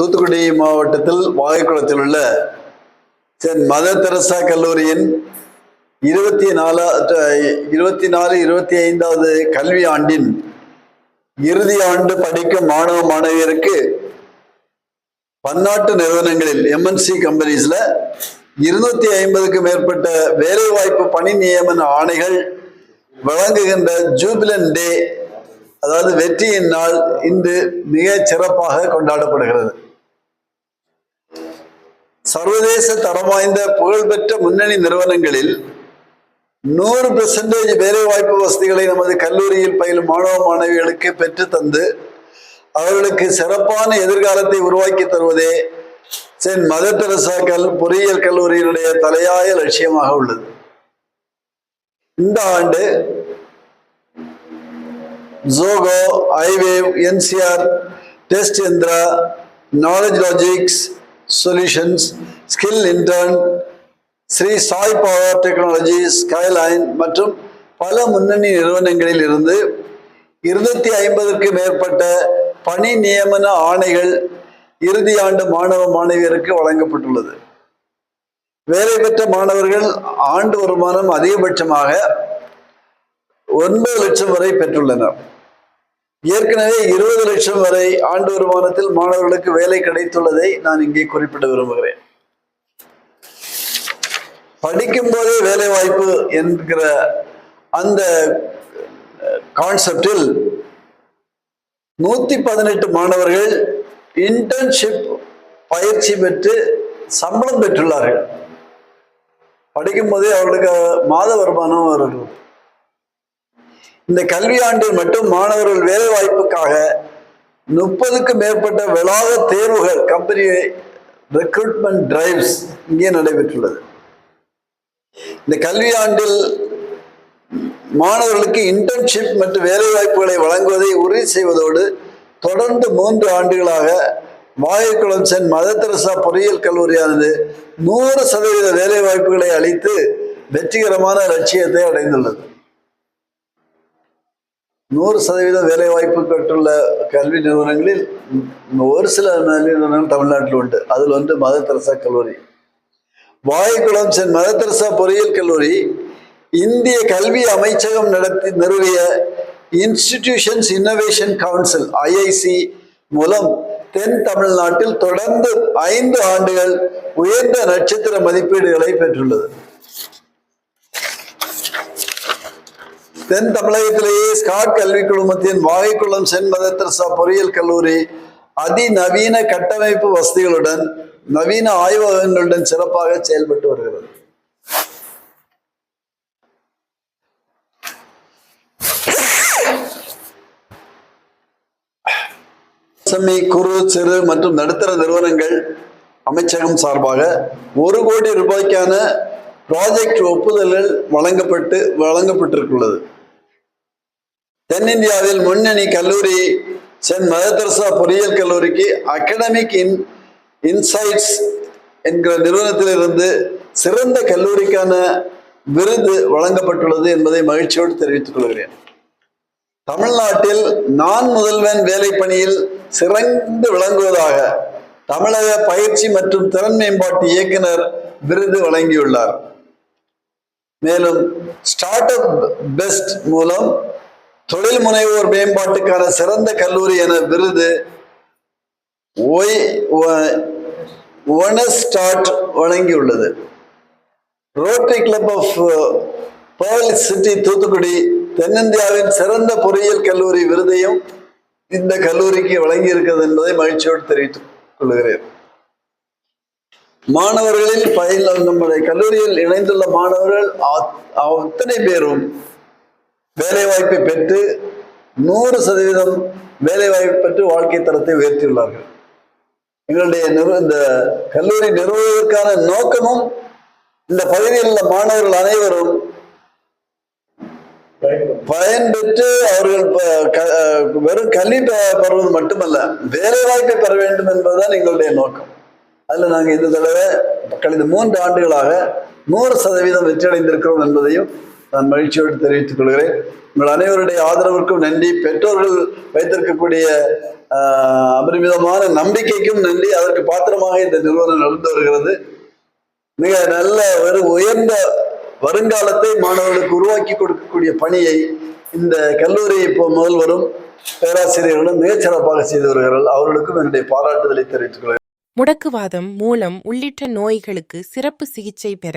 தூத்துக்குடி மாவட்டத்தில் வாகைக்குளத்தில் உள்ள Sen mother Teresa கல்லூரியின் இருபத்தி நாலா இருபத்தி நாலு இருபத்தி ஐந்தாவது கல்வி ஆண்டின் இறுதி ஆண்டு படிக்கும் மாணவ மாணவியருக்கு பன்னாட்டு நிறுவனங்களில் எம்என்சி கம்பெனிஸ்ல இருநூத்தி ஐம்பதுக்கு மேற்பட்ட வேலைவாய்ப்பு பணி நியமன ஆணைகள் வழங்குகின்ற ஜூபிலன் டே அதாவது வெற்றியின் நாள் இன்று மிக சிறப்பாக கொண்டாடப்படுகிறது. சர்வதேச தரம் வாய்ந்த புகழ்பெற்ற முன்னணி நிறுவனங்களில் நூறு பெர்சன்டேஜ் வேலைவாய்ப்பு வசதிகளை நமது கல்லூரியில் பயிலும் மாணவ மாணவிகளுக்கு பெற்று தந்து அவர்களுக்கு சிறப்பான எதிர்காலத்தை உருவாக்கி தருவதே சென் மதர் தெரசா கல் பொறியியல் கல்லூரியினுடைய தலையாய லட்சியமாக உள்ளது. இந்த ஆண்டு Zoho iWave NCR test Enthira knowledge logics solutions skill intern Sri Sai power technology skyline மற்றும் பல முன்னணி நிறுவனங்களில் இருந்து இருநூத்தி ஐம்பதுக்கு மேற்பட்ட பணி நியமன ஆணைகள் இறுதி ஆண்டு மாணவ மாணவியருக்கு வழங்கப்பட்டுள்ளது. வேலை பெற்ற மாணவர்கள் ஆண்டு வருமானம் அதிகபட்சமாக ஒன்பது லட்சம் வரை பெற்றுள்ளனர். ஏற்கனவே இருபது லட்சம் வரை ஆண்டு வருமானத்தில் மாணவர்களுக்கு வேலை கிடைத்துள்ளதை நான் இங்கே குறிப்பிட விரும்புகிறேன். படிக்கும் போதே வேலை வாய்ப்பு என்கிற அந்த கான்செப்டில் நூத்தி பதினெட்டு மாணவர்கள் இன்டர்ன்ஷிப் பயிற்சி பெற்று சம்பளம் பெற்றுள்ளார்கள். படிக்கும் போதே அவர்களுக்கு மாத வருமானம் வருகிறது. இந்த கல்வி ஆண்டில் மட்டும் மாணவர்கள் வேலை வாய்ப்புக்காக முப்பதுக்கும் மேற்பட்ட விளாத தேர்வுகள் கம்பெனி ரெக்ரூட்மெண்ட் டிரைவ்ஸ் இங்கே நடைபெற்றுள்ளது. இந்த கல்வி ஆண்டில் மாணவர்களுக்கு இன்டர்ன்ஷிப் மற்றும் வேலை வாய்ப்புகளை வழங்குவதை உறுதி செய்வதோடு தொடர்ந்து மூன்று ஆண்டுகளாக வாயுக்குளம் சென் மதத்தரசா தெரசா பொறியியல் கல்லூரியானது நூறு சதவீத வேலை வாய்ப்புகளை அளித்து வெற்றிகரமான லட்சியத்தை அடைந்துள்ளது. நூறு சதவீதம் வேலைவாய்ப்பு பெற்றுள்ள கல்வி நிறுவனங்களில் ஒரு சில கல்வி நிறுவனங்கள் தமிழ்நாட்டில் உண்டு. அதில் வந்து மதத்தரசா தெரசா கல்லூரி. வாயுக்குளம் சென் மதத்தரசா தெரசா பொறியியல் கல்லூரி இந்திய கல்வி அமைச்சகம் நடத்தி நிறுவிய இன்ஸ்டிடியூஷன்ஸ் இன்னோவேஷன் கவுன்சில் ஐஐசி மூலம் தென் தமிழ்நாட்டில் தொடர்ந்து ஐந்து ஆண்டுகள் உயர்ந்த நட்சத்திர மதிப்பீடுகளை பெற்றுள்ளது. தென் தமிழகத்திலேயே ஸ்காட் கல்வி குழுமத்தின் வாகைக்குளம் சென் மதர் பொறியியல் கல்லூரி அதிநவீன கட்டமைப்பு வசதிகளுடன் நவீன ஆய்வகங்களுடன் சிறப்பாக செயல்பட்டு வருகிறது. எஸ்எம்இ குறு சிறு மற்றும் நடுத்தர நிறுவனங்கள் அமைச்சகம் சார்பாக ஒரு கோடி ரூபாய்க்கான ப்ராஜெக்ட் ஒப்புதல்கள் வழங்கப்பட்டு வழங்கப்பட்டிருக்குள்ளது தென்னிந்தியாவில் முன்னணி கல்லூரி சென் மதர் பொறியியல் கல்லூரிக்கு அகடமிக் இன் இன்சைட்ஸ் என்கிற நிறுவனத்திலிருந்து சிறந்த கல்லூரிக்கான விருது வழங்கப்பட்டுள்ளது என்பதை மகிழ்ச்சியோடு தெரிவித்துக் கொள்கிறேன். தமிழ்நாட்டில் நான் முதல்வன் வேலை பணியில் சிறந்து விளங்குவதாக தமிழக பயிற்சி மற்றும் திறன் மேம்பாட்டு இயக்குனர் விருது வழங்கியுள்ளார். மேலும் ஸ்டார்ட் அப் பெஸ்ட் மூலம் தொழில் முனைவோர் மேம்பாட்டுக்கான சிறந்த கல்லூரி என விருது ஒய் ஒனஸ்டார்ட் வழங்கியுள்ளது. Rotary club of pearl city Thoothukudi தென்னிந்தியாவின் சிறந்த பொறியியல் கல்லூரி விருதையும் இந்த கல்லூரிக்கு வழங்கி இருக்கிறது என்பதை மகிழ்ச்சியோடு தெரிவித்துக் கொள்கிறேன். மாணவர்களில் பயில நம்முடைய கல்லூரியில் இணைந்துள்ள மாணவர்கள் அத்தனை பேரும் வேலைவாய்ப்பை பெற்று நூறு சதவீதம் வேலைவாய்ப்பு பெற்று வாழ்க்கை தரத்தை உயர்த்தியுள்ளார்கள். எங்களுடைய நிறு இந்த கல்லூரி நிறுவுவதற்கான நோக்கமும் இந்த பகுதியில் உள்ள மாணவர்கள் அனைவரும் பயன்பெற்று அவர்கள் வெறும் கல்வி பெறுவது மட்டுமல்ல வேலை வாய்ப்பை பெற வேண்டும் என்பதுதான் எங்களுடைய நோக்கம். அதில் நாங்கள் இந்த தடவை கழிந்த மூன்று ஆண்டுகளாக நூறு சதவீதம் வெற்றியடைந்திருக்கிறோம் என்பதையும் நான் மகிழ்ச்சியோடு தெரிவித்துக் கொள்கிறேன். உங்கள் அனைவருடைய ஆதரவிற்கும் நன்றி. பெற்றோர்கள் வைத்திருக்கக்கூடிய ஆஹ், அபரிமிதமான நம்பிக்கைக்கும் நன்றி. அதற்கு பாத்திரமாக இந்த நிறுவனம் நடந்து வருகிறது. மிக நல்ல ஒரு உயர்ந்த வருங்காலத்தை மாணவர்களுக்கு உருவாக்கி கொடுக்கக்கூடிய பணியை இந்த கல்லூரி இப்போ முதல்வரும் பேராசிரியர்களும் மிகச்சிறப்பாக செய்து வருகிறார்கள். அவர்களுக்கும் என்னுடைய பாராட்டுதலை தெரிவித்துக் கொள்கிறேன். முடக்குவாதம் மூலம் உள்ளிட்ட நோய்களுக்கு சிறப்பு சிகிச்சை பெற